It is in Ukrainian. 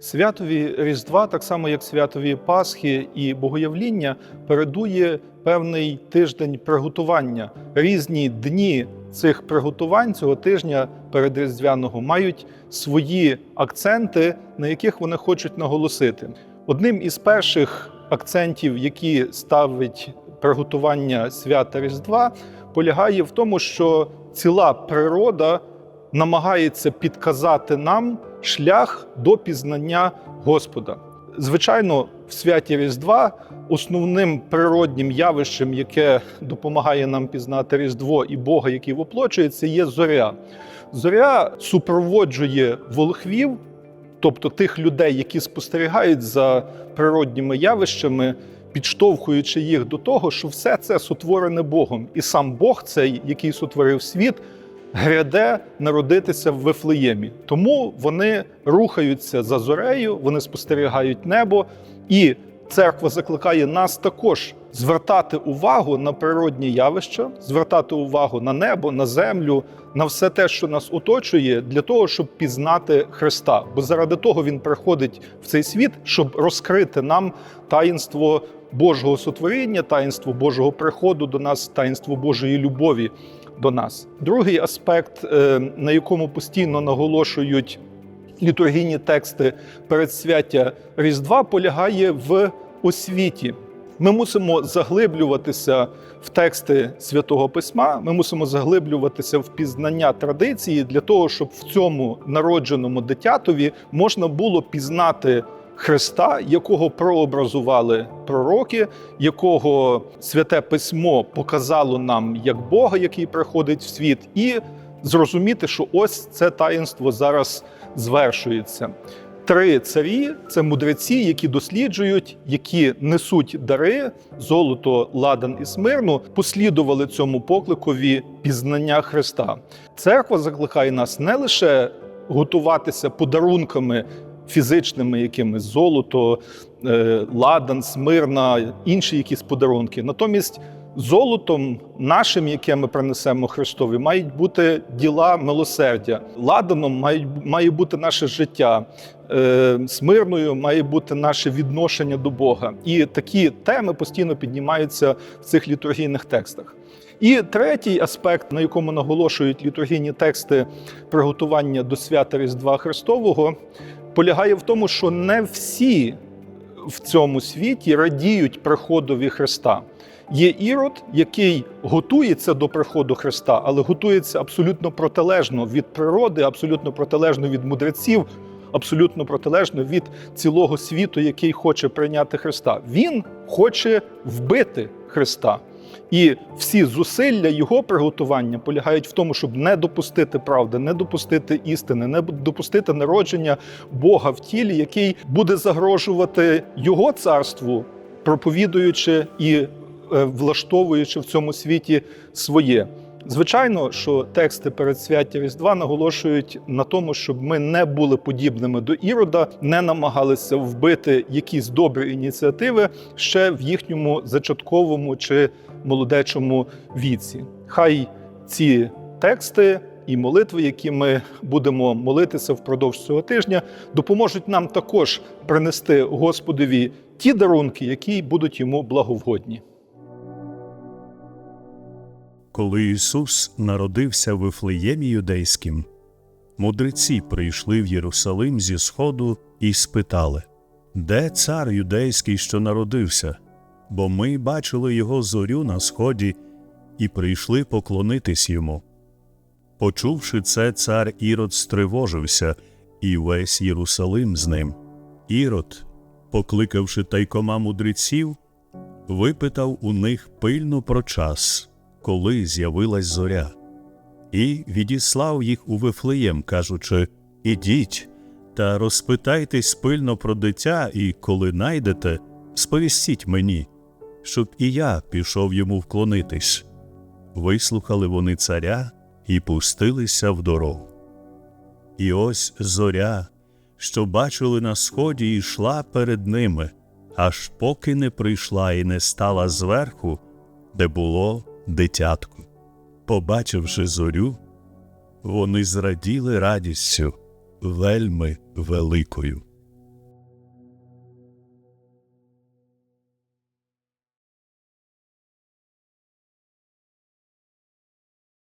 Святові Різдва, так само як святові Пасхи і Богоявління, передує певний тиждень приготування. Різні дні цих приготувань цього тижня передріздвяного мають свої акценти, на яких вони хочуть наголосити. Одним із перших акцентів, які ставить приготування свята Різдва, полягає в тому, що ціла природа намагається підказати нам шлях до пізнання Господа. Звичайно, в святі Різдва основним природнім явищем, яке допомагає нам пізнати Різдво і Бога, який воплочується, є зоря. Зоря супроводжує волхвів, тобто тих людей, які спостерігають за природніми явищами, підштовхуючи їх до того, що все це сотворене Богом, і сам Бог, цей, який сотворив світ, гряде народитися в Вифлеємі. Тому вони рухаються за зорею, вони спостерігають небо, і церква закликає нас також звертати увагу на природні явища, звертати увагу на небо, на землю, на все те, що нас оточує, для того, щоб пізнати Христа. Бо заради того Він приходить в цей світ, щоб розкрити нам таїнство Божого сотворіння, таїнство Божого приходу до нас, таїнство Божої любові до нас. Другий аспект, е, на якому постійно наголошують літургійні тексти передсвяття Різдва, полягає в освіті. Ми мусимо заглиблюватися в тексти святого письма. Ми мусимо заглиблюватися в пізнання традиції для того, щоб в цьому народженому дитятові можна було пізнати Христа, якого прообразували пророки, якого святе письмо показало нам як Бога, який приходить в світ, і зрозуміти, що ось це таїнство зараз звершується. Три царі це мудреці, які досліджують, які несуть дари, золото, ладан і смирну, послідували цьому покликові пізнання Христа. Церква закликає нас не лише готуватися подарунками фізичними, якимись золото, е, ладан, смирна, інші якісь подарунки. Натомість золотом нашим, яке ми принесемо Христові, мають бути діла милосердя. Ладаном має бути наше життя. Е, Смирною має бути наше відношення до Бога. І такі теми постійно піднімаються в цих літургійних текстах. І третій аспект, на якому наголошують літургійні тексти приготування до свята Різдва Христового, полягає в тому, що не всі в цьому світі радіють приходові Христа. Є ірод, який готується до приходу Христа, але готується абсолютно протилежно від природи, абсолютно протилежно від мудреців, абсолютно протилежно від цілого світу, який хоче прийняти Христа. Він хоче вбити Христа. І всі зусилля його приготування полягають в тому, щоб не допустити правди, не допустити істини, не допустити народження Бога в тілі, який буде загрожувати його царству, проповідуючи і е, влаштовуючи в цьому світі своє. Звичайно, що тексти передсвяття Різдва наголошують на тому, щоб ми не були подібними до ірода, не намагалися вбити якісь добрі ініціативи ще в їхньому зачатковому чи молодечому віці. Хай ці тексти і молитви, які ми будемо молитися впродовж цього тижня, допоможуть нам також принести Господові ті дарунки, які будуть йому благовгодні. Коли Ісус народився в Вифлеємі юдейським, мудреці прийшли в Єрусалим зі сходу і спитали, де цар юдейський, що народився? Бо ми бачили його зорю на сході і прийшли поклонитись йому. Почувши це, цар Ірод стривожився, і весь Єрусалим з ним. Ірод, покликавши тайкома мудреців, випитав у них пильно про час коли з'явилась зоря, і відіслав їх у Вифлеєм, кажучи: Ідіть та розпитайтесь пильно про дитя, і коли найдете, сповістіть мені, щоб і я пішов йому вклонитись. Вислухали вони царя і пустилися в дорогу. І ось зоря, що бачили на сході, йшла перед ними, аж поки не прийшла і не стала зверху, де було дитятко. Побачивши зорю, вони зраділи радістю вельми великою.